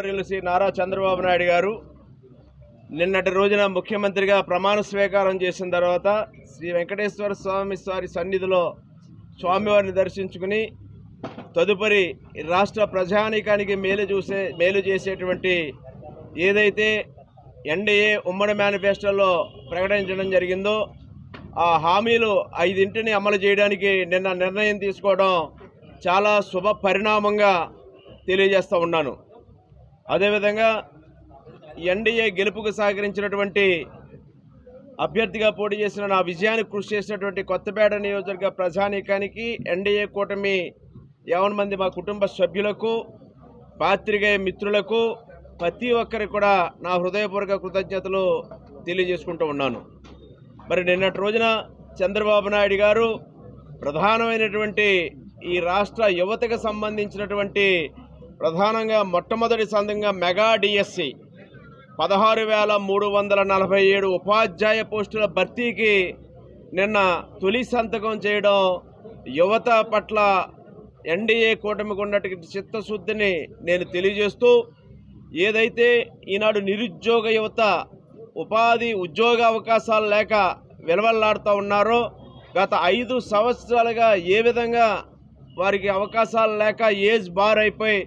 శ్రీ నారా చంద్రబాబు నాయుడు గారు నిన్నటి రోజున ముఖ్యమంత్రిగా ప్రమాణ స్వీకారం చేసిన తర్వాత శ్రీ వెంకటేశ్వర స్వామి వారి సన్నిధిలో స్వామివారిని దర్శించుకుని తదుపరి ఈ రాష్ట్ర ప్రజానీకానికి మేలు చూసే మేలు చేసేటువంటి ఏదైతే ఎన్డీఏ ఉమ్మడి మేనిఫెస్టోలో ప్రకటించడం జరిగిందో ఆ హామీలు ఐదింటిని అమలు చేయడానికి నిన్న నిర్ణయం తీసుకోవడం చాలా శుభ పరిణామంగా తెలియజేస్తూ ఉన్నాను. అదేవిధంగా ఎన్డీఏ గెలుపుకు సహకరించినటువంటి అభ్యర్థిగా పోటీ చేసిన నా విజయానికి కృషి చేసినటువంటి కొత్తపేట నియోజకవర్గ ప్రజానీకానికి ఎన్డీఏ కూటమి యావన్ మంది మా కుటుంబ సభ్యులకు పాత్రికేయ మిత్రులకు ప్రతి ఒక్కరికి కూడా నా హృదయపూర్వక కృతజ్ఞతలు తెలియజేసుకుంటూ ఉన్నాను. మరి నిన్నటి రోజున చంద్రబాబు నాయుడు గారు ప్రధానమైనటువంటి ఈ రాష్ట్ర యువతకు సంబంధించినటువంటి ప్రధానంగా మొట్టమొదటి సందంగా మెగా డిఎస్సి పదహారు వేల మూడు వందల నలభై ఏడు ఉపాధ్యాయ పోస్టుల భర్తీకి నిన్న తొలి సంతకం చేయడం యువత పట్ల ఎన్డీఏ కూటమికి ఉన్నటువంటి చిత్తశుద్ధిని నేను తెలియజేస్తూ ఏదైతే ఈనాడు నిరుద్యోగ యువత ఉపాధి ఉద్యోగ అవకాశాలు లేక విలవల్లాడుతూ ఉన్నారో గత ఐదు సంవత్సరాలుగా ఏ విధంగా వారికి అవకాశాలు లేక ఏజ్ బార్ అయిపోయి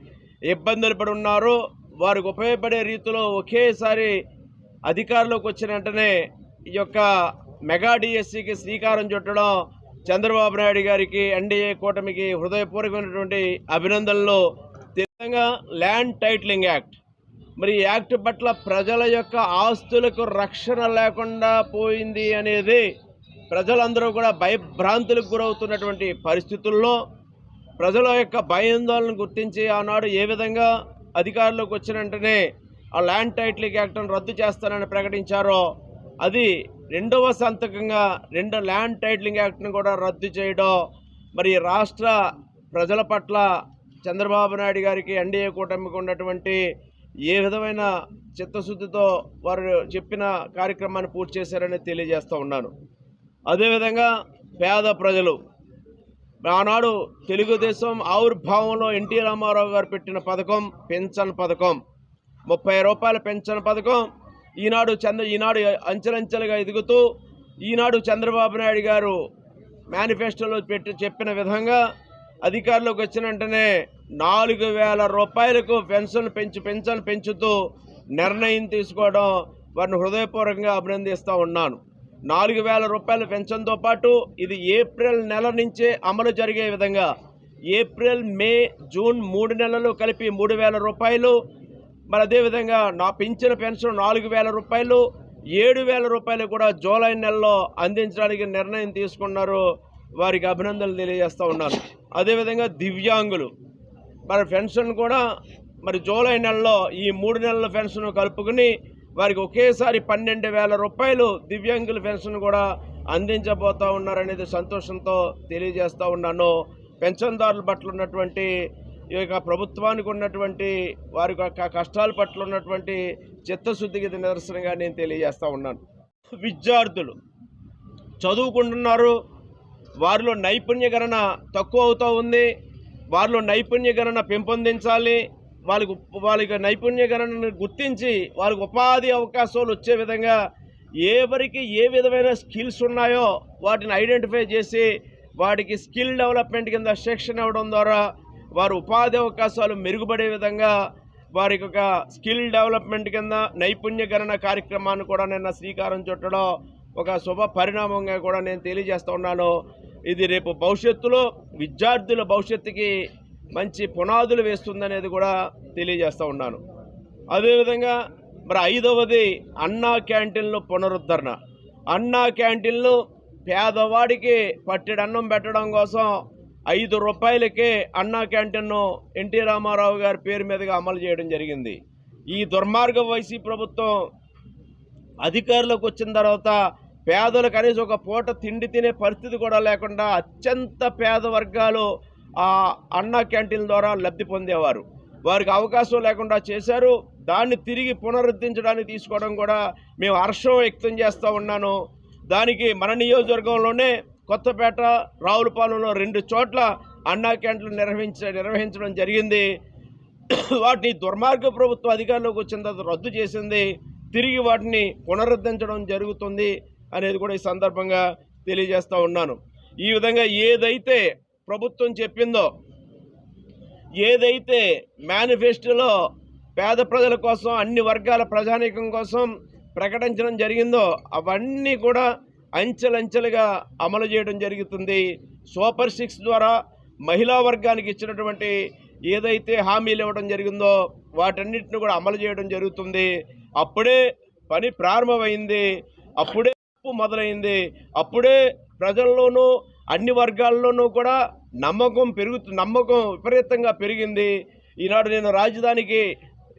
ఇబ్బందులు పడి ఉన్నారో వారికి ఉపయోగపడే రీతిలో ఒకేసారి అధికారంలోకి వచ్చిన వెంటనే ఈ యొక్క మెగా డిఎస్సికి శ్రీకారం చుట్టడం చంద్రబాబు నాయుడు గారికి ఎన్డీఏ కూటమికి హృదయపూర్వకమైనటువంటి అభినందనలు. Telangana land titling act. మరి యాక్ట్ పట్ల ప్రజల యొక్క ఆస్తులకు రక్షణ లేకుండా పోయింది అనేది ప్రజలందరూ కూడా భయభ్రాంతులకు గురవుతున్నటువంటి పరిస్థితుల్లో ప్రజల యొక్క భయాందోళన గుర్తించి ఆనాడు ఏ విధంగా అధికారంలోకి వచ్చిన వెంటనే ఆ ల్యాండ్ టైటిలింగ్ యాక్ట్ను రద్దు చేస్తానని ప్రకటించారో అది రెండవ సంతకంగా రెండు ల్యాండ్ టైటిలింగ్ యాక్ట్ను కూడా రద్దు చేయడం మరి రాష్ట్ర ప్రజల పట్ల చంద్రబాబు నాయుడు గారికి ఎన్డీఏ కూటమికి ఉన్నటువంటి ఏ విధమైన చిత్తశుద్ధితో వారు చెప్పిన కార్యక్రమాన్ని పూర్తి చేశారని తెలియజేస్తూ ఉన్నాను. అదేవిధంగా పేద ప్రజలు ఆనాడు తెలుగుదేశం ఆవిర్భావంలో ఎన్టీ రామారావు గారు పెట్టిన పథకం పెన్షన్ పథకం. ముప్పై రూపాయల పెన్షన్ పథకం. ఈనాడు చంద్ర ఈనాడు అంచెలంచెలుగా ఎదుగుతూ ఈనాడు చంద్రబాబు నాయుడు గారు మేనిఫెస్టోలో పెట్టి చెప్పిన విధంగా అధికారంలోకి వచ్చిన వెంటనే నాలుగు వేల రూపాయలకు పెన్షన్ పెంచు పెన్షన్ పెంచుతూ నిర్ణయం తీసుకోవడం వారిని హృదయపూర్వకంగా అభినందిస్తూ ఉన్నాను. నాలుగు వేల రూపాయల పెన్షన్తో పాటు ఇది ఏప్రిల్ నెల నుంచే అమలు జరిగే విధంగా ఏప్రిల్ మే జూన్ మూడు నెలలు కలిపి మూడు వేల రూపాయలు. మరి అదేవిధంగా నా పెంచిన పెన్షన్ నాలుగు వేల రూపాయలు. ఏడు వేల రూపాయలు కూడా జూలై నెలలో అందించడానికి నిర్ణయం తీసుకున్నారు. వారికి అభినందనలు తెలియజేస్తూ ఉన్నాను. అదేవిధంగా దివ్యాంగులు. మరి పెన్షన్ కూడా మరి జూలై నెలలో ఈ మూడు నెలల పెన్షన్ కలుపుకుని వారికి ఒకేసారి పన్నెండు వేల రూపాయలు దివ్యాంగుల పెన్షన్ కూడా అందించబోతా ఉన్నారనేది సంతోషంతో తెలియజేస్తూ ఉన్నాను. పెన్షన్దారుల పట్ల ఉన్నటువంటి ఈ యొక్క ప్రభుత్వానికి ఉన్నటువంటి వారి యొక్క కష్టాల పట్ల ఉన్నటువంటి చిత్తశుద్ధికి నిదర్శనంగా నేను తెలియజేస్తూ ఉన్నాను. విద్యార్థులు చదువుకుంటున్నారు వారిలో నైపుణ్యకరణ తక్కువ అవుతూ ఉంది వారిలో నైపుణ్యకరణ పెంపొందించాలి వాళ్ళకి వాళ్ళకి నైపుణ్యగణనను గుర్తించి వాళ్ళకు ఉపాధి అవకాశాలు వచ్చే విధంగా ఎవరికి ఏ విధమైన స్కిల్స్ ఉన్నాయో వాటిని ఐడెంటిఫై చేసి వాటికి స్కిల్ డెవలప్మెంట్ కింద శిక్షణ ఇవ్వడం ద్వారా వారు ఉపాధి అవకాశాలు మెరుగుపడే విధంగా వారికి ఒక స్కిల్ డెవలప్మెంట్ కింద నైపుణ్య గణన కార్యక్రమాన్ని కూడా నిన్న శ్రీకారం చుట్టడం ఒక శుభ పరిణామంగా కూడా నేను తెలియజేస్తూ ఉన్నాను. ఇది రేపు భవిష్యత్తులో విద్యార్థుల భవిష్యత్తుకి మంచి పునాదులు వేస్తుందనేది కూడా తెలియజేస్తూ ఉన్నాను. అదేవిధంగా మరి ఐదవది అన్నా క్యాంటీన్లు పునరుద్ధరణ. అన్నా క్యాంటీన్లు పేదవాడికి పట్టెడన్నం పెట్టడం కోసం ఐదు రూపాయలకే అన్నా క్యాంటీన్ను ఎన్టీ రామారావు గారి పేరు మీదుగా అమలు చేయడం జరిగింది. ఈ దుర్మార్గ వైసీ ప్రభుత్వం అధికారులకు వచ్చిన తర్వాత పేదలు కనీసం ఒక పూట తిండి తినే పరిస్థితి కూడా లేకుండా అత్యంత పేద వర్గాలు ఆ అన్నా క్యాంటీన్ ద్వారా లబ్ధి పొందేవారు. వారికి అవకాశం లేకుండా చేశారు. దాన్ని తిరిగి పునరుద్ధరించడానికి తీసుకోవడం కూడా మేము హర్షం వ్యక్తం చేస్తూ ఉన్నాను. దానికి మన నియోజకవర్గంలోనే కొత్తపేట రావులపాలెంలో రెండు చోట్ల అన్నా క్యాంటీన్లు నిర్వహించ నిర్వహించడం జరిగింది. వాటిని దుర్మార్గ ప్రభుత్వ అధికారంలోకి వచ్చిన తర్వాత రద్దు చేసింది. తిరిగి వాటిని పునరుద్ధరించడం జరుగుతుంది అనేది కూడా ఈ సందర్భంగా తెలియజేస్తూ ఉన్నాను. ఈ విధంగా ఏదైతే ప్రభుత్వం చెప్పిందో. ఏదైతే మేనిఫెస్టోలో పేద ప్రజల కోసం అన్ని వర్గాల ప్రజానీకం కోసం ప్రకటించడం జరిగిందో అవన్నీ కూడా అంచెలంచెలుగా అమలు చేయడం జరుగుతుంది. సూపర్ సిక్స్ ద్వారా మహిళా వర్గానికి ఇచ్చినటువంటి ఏదైతే హామీలు ఇవ్వడం జరిగిందో వాటన్నిటిని కూడా అమలు చేయడం జరుగుతుంది. అప్పుడే పని ప్రారంభమైంది. అప్పుడే మొదలైంది. అప్పుడే ప్రజల్లోనూ అన్ని వర్గాల్లోనూ కూడా నమ్మకం పెరుగుతు నమ్మకం విపరీతంగా పెరిగింది. ఈనాడు నేను రాజధానికి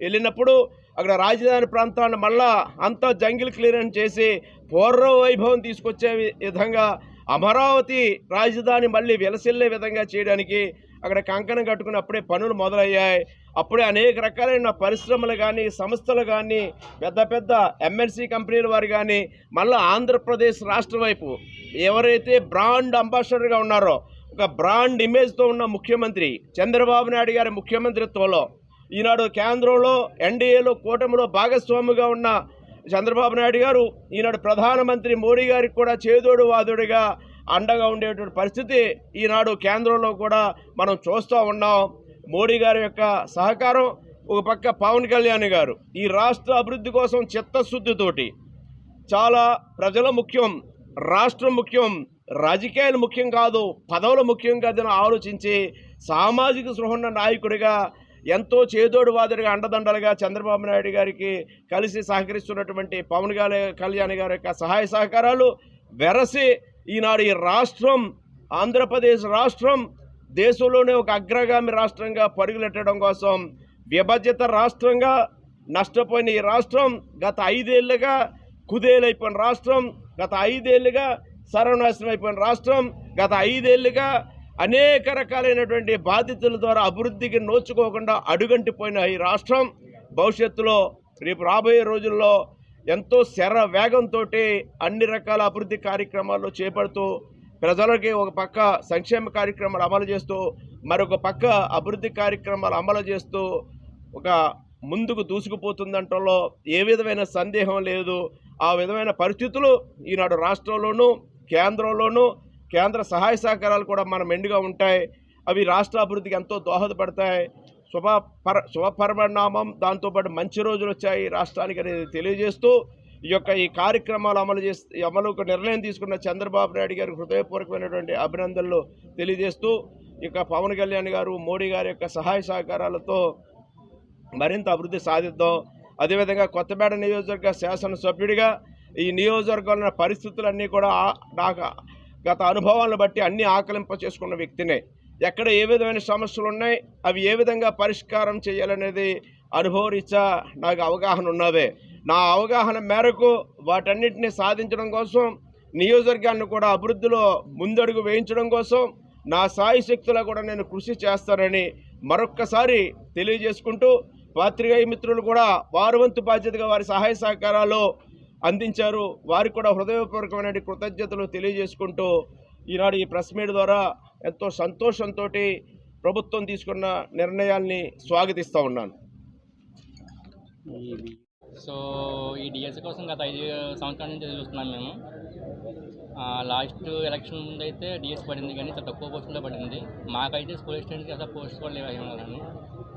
వెళ్ళినప్పుడు అక్కడ రాజధాని ప్రాంతాన్ని మళ్ళా అంతా జంగిల్ క్లియరెన్స్ చేసి పూర్వ వైభవం తీసుకొచ్చే విధంగా అమరావతి రాజధాని మళ్ళీ విలసిల్లే విధంగా చేయడానికి అక్కడ కంకణం కట్టుకుని అప్పుడే పనులు మొదలయ్యాయి. అప్పుడే అనేక రకాలైన పరిశ్రమలు కానీ సంస్థలు కానీ పెద్ద పెద్ద ఎంఎన్సీ కంపెనీల వారు కానీ మళ్ళీ ఆంధ్రప్రదేశ్ రాష్ట్రం వైపు ఎవరైతే బ్రాండ్ అంబాసిడర్గా ఉన్నారో ఒక బ్రాండ్ ఇమేజ్తో ఉన్న ముఖ్యమంత్రి చంద్రబాబు నాయుడు గారి ముఖ్యమంత్రిత్వంలో ఈనాడు కేంద్రంలో ఎన్డీఏలో కూటమిలో భాగస్వామిగా ఉన్న చంద్రబాబు నాయుడు గారు ఈనాడు ప్రధానమంత్రి మోడీ గారికి కూడా చేదోడు వాదుడిగా అండగా ఉండేటువంటి పరిస్థితి ఈనాడు కేంద్రంలో కూడా మనం చూస్తూ ఉన్నాం. మోడీ గారి యొక్క సహకారం ఒక పక్క పవన్ కళ్యాణ్ గారు. ఈ రాష్ట్ర అభివృద్ధి కోసం చిత్తశుద్ధితోటి చాలా ప్రజల ముఖ్యం రాష్ట్రం ముఖ్యం రాజకీయాలు ముఖ్యం కాదు పదవులు ముఖ్యం కాదని ఆలోచించి సామాజిక సృహణ నాయకుడిగా ఎంతో చేదోడువాదుడిగా అండదండలుగా చంద్రబాబు నాయుడు గారికి కలిసి సహకరిస్తున్నటువంటి పవన్ కళ్యాణ్ గారి యొక్క సహాయ సహకారాలు వెరసి ఈనాడు ఈ రాష్ట్రం ఆంధ్రప్రదేశ్ రాష్ట్రం దేశంలోనే ఒక అగ్రగామి రాష్ట్రంగా పరుగులెట్టడం కోసం విభజిత రాష్ట్రంగా నష్టపోయిన ఈ రాష్ట్రం గత ఐదేళ్ళుగా కుదేలైపోయిన రాష్ట్రం గత ఐదేళ్ళుగా సర్వనాశనం అయిపోయిన రాష్ట్రం గత ఐదేళ్ళుగా అనేక రకాలైనటువంటి బాధితుల ద్వారా అభివృద్ధికి నోచుకోకుండా అడుగంటిపోయిన ఈ రాష్ట్రం భవిష్యత్తులో రేపు రాబోయే రోజుల్లో ఎంతో శర వేగంతో అన్ని రకాల అభివృద్ధి కార్యక్రమాలు చేపడుతూ ప్రజలకి ఒక పక్క సంక్షేమ కార్యక్రమాలు అమలు చేస్తూ మరొక పక్క అభివృద్ధి కార్యక్రమాలు అమలు చేస్తూ ఒక ముందుకు దూసుకుపోతుందంటలో ఏ విధమైన సందేహం లేదు. ఆ విధమైన పరిస్థితులు ఈనాడు రాష్ట్రంలోనూ కేంద్రంలోనూ కేంద్ర సహాయ సహకారాలు కూడా మన మెండుగా ఉంటాయి. అవి రాష్ట్ర అభివృద్ధికి ఎంతో దోహదపడతాయి. శుభ పర శుభపరిణామం దాంతోపాటు మంచి రోజులు వచ్చాయి రాష్ట్రానికి అనేది తెలియజేస్తూ ఈ యొక్క ఈ కార్యక్రమాలు అమలు చేస్తే అమలుకు నిర్ణయం తీసుకున్న చంద్రబాబు నాయుడు గారికి హృదయపూర్వకమైనటువంటి అభినందనలు తెలియజేస్తూ ఇక పవన్ కళ్యాణ్ గారు మోడీ గారి యొక్క సహాయ సహకారాలతో మరింత అభివృద్ధి సాధిద్దాం. అదేవిధంగా కొత్తపేట నియోజకవర్గ శాసనసభ్యుడిగా ఈ నియోజకవర్గంలో ఉన్న పరిస్థితులన్నీ కూడా నాకు గత అనుభవాలను బట్టి అన్ని ఆకలింప చేసుకున్న వ్యక్తినే. ఎక్కడ ఏ విధమైన సమస్యలు ఉన్నాయి అవి ఏ విధంగా పరిష్కారం చేయాలనేది అనుభవరీత్యా నాకు అవగాహన ఉన్నవే నా అవగాహన మేరకు వాటన్నిటిని సాధించడం కోసం నియోజకవర్గాన్ని కూడా అభివృద్ధిలో ముందడుగు వేయించడం కోసం నా సాయి శక్తులా కూడా నేను కృషి చేస్తానని మరొక్కసారి తెలియజేసుకుంటూ పాత్రికేయ మిత్రులు కూడా వారి వంతు బాధ్యతగా వారి సహాయ సహకారాలు అందించారు. వారికి కూడా హృదయపూర్వకమైన కృతజ్ఞతలు తెలియజేసుకుంటూ ఈనాడు ఈ ప్రెస్ మీట్ ద్వారా ఎంతో సంతోషంతో ప్రభుత్వం తీసుకున్న నిర్ణయాల్ని స్వాగతిస్తూ ఉన్నాను. సో ఈ డిఎస్సి కోసం గత ఐదు సంవత్సరాల నుంచి చూస్తున్నాం మేము. లాస్ట్ ఎలక్షన్ ముందు అయితే డిఎస్సీ పడింది కానీ చాలా తక్కువ పోస్టులో పడింది. మాకైతే స్కూల్ అసిస్టెంట్కి అసలు పోస్ట్ కూడా లేవు అయినా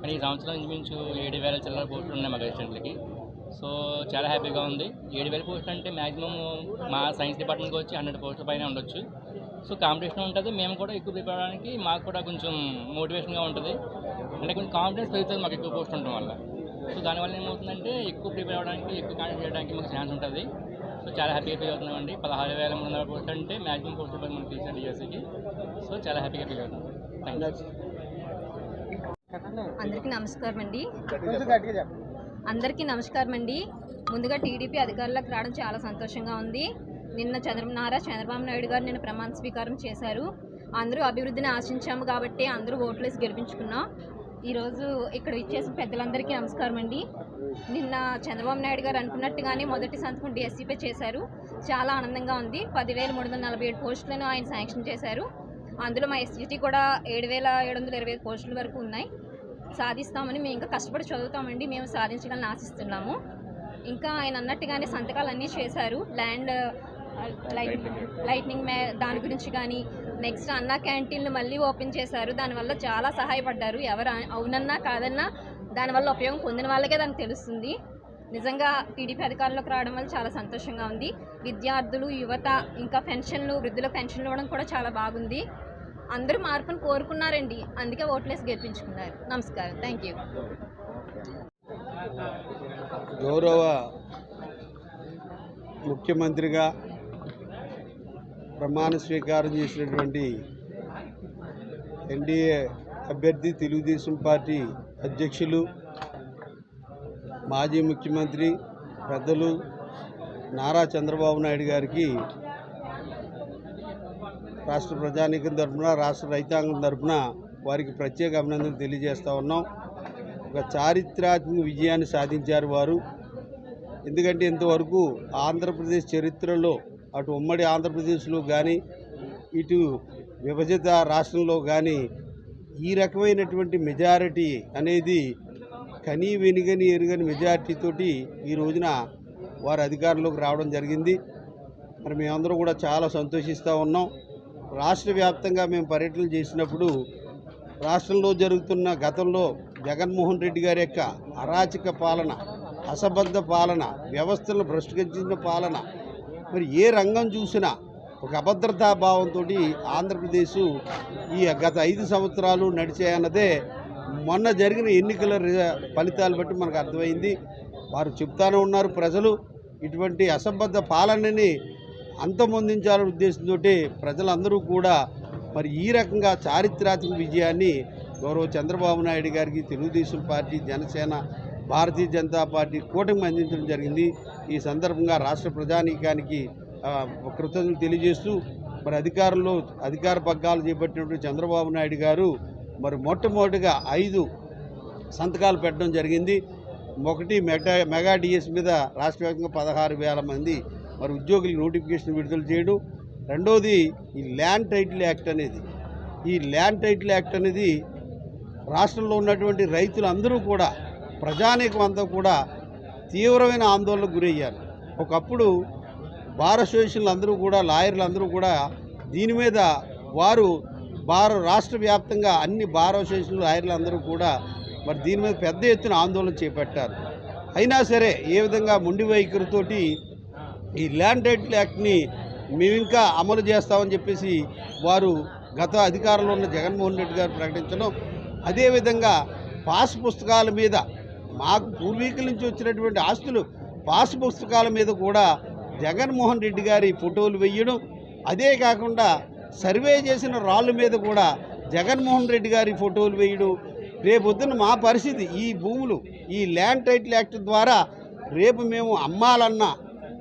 కానీ ఈ సంవత్సరం ఇంచుమించు ఏడు వేల చిల్లర పోస్టులు ఉన్నాయి మాకు అసిస్టెంట్లకి. సో చాలా హ్యాపీగా ఉంది. ఏడు వేల పోస్టులు అంటే మ్యాక్సిమం మా సైన్స్ డిపార్ట్మెంట్కి వచ్చి హండ్రెడ్ పోస్టుల పైన ఉండొచ్చు. సో కాంపిటీషన్ ఉంటుంది. మేము కూడా ఎక్కువ ప్రిపేర్ అవడానికి మాకు కూడా కొంచెం మోటివేషన్గా ఉంటుంది. అంటే కొంచెం కాన్ఫిడెన్స్ పెరుగుతుంది మాకు ఎక్కువ పోస్ట్ ఉండడం వల్ల. సో దానివల్ల ఏమవుతుందంటే ఎక్కువ ప్రిపేర్ అవ్వడానికి ఎక్కువ కాంటాక్ట్ చేయడానికి మాకు ఛాన్స్ ఉంటుంది. సో చాలా హ్యాపీగా ఫీల్ అవుతున్నామండి. పదహారు వేల మూడు వందల పోస్ట్ అంటే మ్యాక్సిమం పోస్ట్ పది మనకి తీసారు డిఎస్సికి సో చాలా హ్యాపీగా ఫీల్ అవుతున్నాం. థ్యాంక్ యూ అందరికీ నమస్కారం అండి. అందరికీ నమస్కారం అండి. ముందుగా టీడీపీ అధికారులకు రావడం చాలా సంతోషంగా ఉంది. నిన్న చంద్ర నారా చంద్రబాబు నాయుడు గారు నిన్న ప్రమాణ స్వీకారం చేశారు. అందరూ అభివృద్ధిని ఆశించాము కాబట్టి అందరూ ఓట్లేసి గెలిపించుకున్నాం. ఈరోజు ఇక్కడ ఇచ్చేసిన పెద్దలందరికీ నమస్కారం అండి. నిన్న చంద్రబాబు నాయుడు గారు అనుకున్నట్టుగానే మొదటి సంతకం డిఎస్సీపై చేశారు. చాలా ఆనందంగా ఉంది. పదివేల మూడు వందల నలభై ఏడు పోస్టులను ఆయన శాంక్షన్ చేశారు. అందులో మా ఎస్జిటి కూడా ఏడు వేల ఏడు వందల ఇరవై ఐదు పోస్టుల వరకు ఉన్నాయి. సాధిస్తామని మేము ఇంకా కష్టపడి చదువుతామండి. మేము సాధించగలని ఆశిస్తున్నాము. ఇంకా ఆయన అన్నట్టుగానే సంతకాలు అన్నీ చేశారు. ల్యాండ్ లైట్ లైట్నింగ్ మే దాని గురించి కానీ నెక్స్ట్ అన్న క్యాంటీన్లు మళ్ళీ ఓపెన్ చేశారు. దానివల్ల చాలా సహాయపడ్డారు. ఎవరు అవునన్నా కాదన్నా దానివల్ల ఉపయోగం పొందిన వాళ్ళకే దానికి తెలుస్తుంది. నిజంగా టీడీపీ అధికారంలోకి రావడం వల్ల చాలా సంతోషంగా ఉంది. విద్యార్థులు యువత ఇంకా పెన్షన్లు వృద్ధుల పెన్షన్లు ఇవ్వడం కూడా చాలా బాగుంది. అందరూ మార్పును కోరుకున్నారండి. అందుకే ఓట్లేసి గెలిపించుకున్నారు. నమస్కారం. Thank you. గౌరవ ముఖ్యమంత్రిగా ప్రమాణ స్వీకారం చేసినటువంటి ఎన్డీఏ అభ్యర్థి తెలుగుదేశం పార్టీ అధ్యక్షులు మాజీ ముఖ్యమంత్రి పెద్దలు నారా చంద్రబాబు నాయుడు గారికి రాష్ట్ర ప్రజానీకం తరఫున రాష్ట్ర రైతాంగం తరఫున వారికి ప్రత్యేక అభినందనలు తెలియజేస్తూ ఉన్నాం. ఒక చారిత్రాత్మక విజయాన్ని సాధించారు వారు. ఎందుకంటే ఇంతవరకు ఆంధ్రప్రదేశ్ చరిత్రలో అటు ఉమ్మడి ఆంధ్రప్రదేశ్లో కానీ ఇటు విభజిత రాష్ట్రంలో కానీ ఈ రకమైనటువంటి మెజారిటీ అనేది కనీ వెనుగని ఎరుగని మెజారిటీతోటి ఈ రోజున వారు అధికారంలోకి రావడం జరిగింది. మరి మేమందరం కూడా చాలా సంతోషిస్తూ ఉన్నాం. రాష్ట్ర వ్యాప్తంగా మేము పర్యటనలు చేసినప్పుడు రాష్ట్రంలో జరుగుతున్న గతంలో జగన్మోహన్ రెడ్డి గారి యొక్క అరాచక పాలన అసబద్ధ పాలన వ్యవస్థలను భ్రష్టుగచ్చిన పాలన మరి ఏ రంగం చూసినా ఒక అభద్రతా భావంతో ఆంధ్రప్రదేశ్ ఈ గత ఐదు సంవత్సరాలు నడిచాయన్నదే మొన్న జరిగిన ఎన్నికల ఫలితాలు బట్టి మనకు అర్థమైంది. వారు చెప్తానే ఉన్నారు ప్రజలు. ఇటువంటి అసంబద్ధ పాలనని అంతమొందించాలనే ఉద్దేశంతో ప్రజలందరూ కూడా మరి ఈ రకంగా చారిత్రాత్మక విజయాన్ని గౌరవ చంద్రబాబు నాయుడు గారికి తెలుగుదేశం పార్టీ జనసేన భారతీయ జనతా పార్టీ కూటమి అందించడం జరిగింది. ఈ సందర్భంగా రాష్ట్ర ప్రజానీకానికి కృతజ్ఞతలు తెలియజేస్తూ మరి అధికారంలో అధికార పగ్గాలు చేపట్టినటువంటి చంద్రబాబు నాయుడు గారు మరి మొట్టమొదటిగా ఐదు సంతకాలు పెట్టడం జరిగింది. ఒకటి మెగా మెగా డిఎస్ మీద రాష్ట్ర వ్యాప్తంగా పదహారు వేల మంది మరి ఉద్యోగులకు నోటిఫికేషన్ విడుదల చేయడం. రెండవది ఈ ల్యాండ్ టైటిల్ యాక్ట్ అనేది. ఈ ల్యాండ్ టైటిల్ యాక్ట్ అనేది రాష్ట్రంలో ఉన్నటువంటి రైతులందరూ కూడా ప్రజానీకం అంతా కూడా తీవ్రమైన ఆందోళనకు గురయ్యారు. ఒకప్పుడు బార్ అసోసియేషన్లు అందరూ కూడా లాయర్లు అందరూ కూడా దీని మీద వారు బార్ రాష్ట్ర వ్యాప్తంగా అన్ని బార్ అసోసియేషన్లు లాయర్లు అందరూ కూడా మరి దీని మీద పెద్ద ఎత్తున ఆందోళన చేపట్టారు. అయినా సరే ఏ విధంగా ముండి వైఖరితోటి ఈ ల్యాండ్ టైటిల్ యాక్ట్ని మేము ఇంకా అమలు చేస్తామని చెప్పేసి వారు గత అధికారంలో ఉన్న జగన్మోహన్ రెడ్డి గారు ప్రకటించడం అదేవిధంగా పాస్ పుస్తకాల మీద మాకు పూర్వీకుల నుంచి వచ్చినటువంటి ఆస్తులు పాస్ పుస్తకాల మీద కూడా జగన్మోహన్ రెడ్డి గారి ఫోటోలు వేయడం అదే కాకుండా సర్వే చేసిన రాళ్ళ మీద కూడా జగన్మోహన్ రెడ్డి గారి ఫోటోలు వేయడం రేపొద్దున మా పరిస్థితి ఈ భూములు ఈ ల్యాండ్ టైటిల్ యాక్ట్ ద్వారా రేపు మేము అమ్మాలన్నా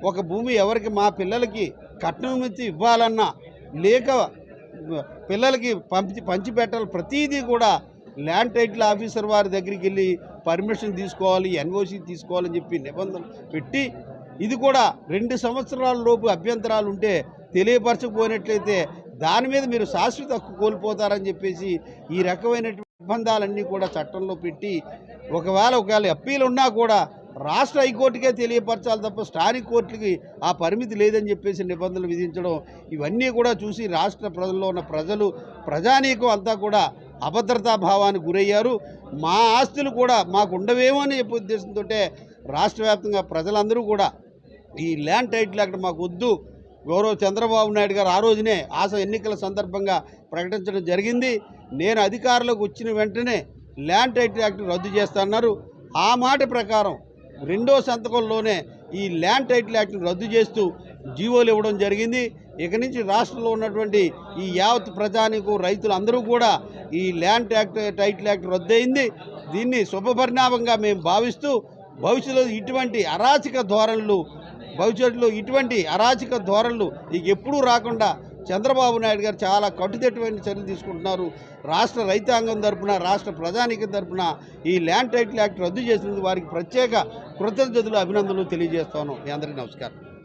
ఒక భూమి ఎవరికి మా పిల్లలకి కట్నం నుంచి ఇవ్వాలన్నా లేక పిల్లలకి పంచి పంచిపెట్టాలి ప్రతిదీ కూడా ల్యాండ్ టైటిల్ ఆఫీసర్ వారి దగ్గరికి వెళ్ళి పర్మిషన్ తీసుకోవాలి ఎన్ఓసి తీసుకోవాలని చెప్పి నిబంధనలు పెట్టి ఇది కూడా రెండు సంవత్సరాల లోపు అభ్యంతరాలు ఉంటే తెలియపరచకపోయినట్లయితే దాని మీద మీరు శాశ్వత హక్కు కోల్పోతారని చెప్పేసి ఈ రకమైన నిర్బంధాలన్నీ కూడా చట్టంలో పెట్టి ఒకవేళ ఒకవేళ అప్పీలు ఉన్నా కూడా రాష్ట్ర హైకోర్టుకే తెలియపరచాలి తప్ప స్థానిక కోర్టులకి ఆ పరిమితి లేదని చెప్పేసి నిబంధనలు విధించడం ఇవన్నీ కూడా చూసి రాష్ట్ర ప్రజల్లో ఉన్న ప్రజలు ప్రజానీకం అంతా కూడా అభద్రతా భావానికి గురయ్యారు. మా ఆస్తులు కూడా మాకు ఉండవేమో అనే ఉద్దేశంతో రాష్ట్ర వ్యాప్తంగా ప్రజలందరూ కూడా ఈ ల్యాండ్ టైటిల్ అక్కడ మాకు వద్దు. గౌరవ చంద్రబాబు నాయుడు గారు ఆ రోజునే ఆశ ఎన్నికల సందర్భంగా ప్రకటించడం జరిగింది. నేను అధికారంలోకి వచ్చిన వెంటనే ల్యాండ్ టైటిల్ యాక్ట్ రద్దు చేస్తున్నారు ఆ మాట ప్రకారం రెండో సంతకంలోనే ఈ ల్యాండ్ టైటిల్ యాక్ట్ని రద్దు చేస్తూ జీవోలు ఇవ్వడం జరిగింది. ఇక నుంచి రాష్ట్రంలో ఉన్నటువంటి ఈ యావత్ ప్రజానికు రైతులందరూ కూడా ఈ ల్యాండ్ యాక్ట్ టైటిల్ యాక్ట్ రద్దయింది. దీన్ని శుభపరిణామంగా మేము భావిస్తూ భవిష్యత్తులో ఇటువంటి అరాచక ధోరణులు భవిష్యత్తులో ఇటువంటి అరాచక ధోరణులు ఇక ఎప్పుడూ రాకుండా చంద్రబాబు నాయుడు గారు చాలా కట్టుదిట్టమైన చర్యలు తీసుకుంటున్నారు. రాష్ట్ర రైతాంగం తరపున రాష్ట్ర ప్రజానీకం తరపున ఈ ల్యాండ్ టైటిల్ యాక్ట్ రద్దు చేసినందుకు వారికి ప్రత్యేక కృతజ్ఞతలు అభినందనలు తెలియజేస్తాను మీ అందరికీ నమస్కారం.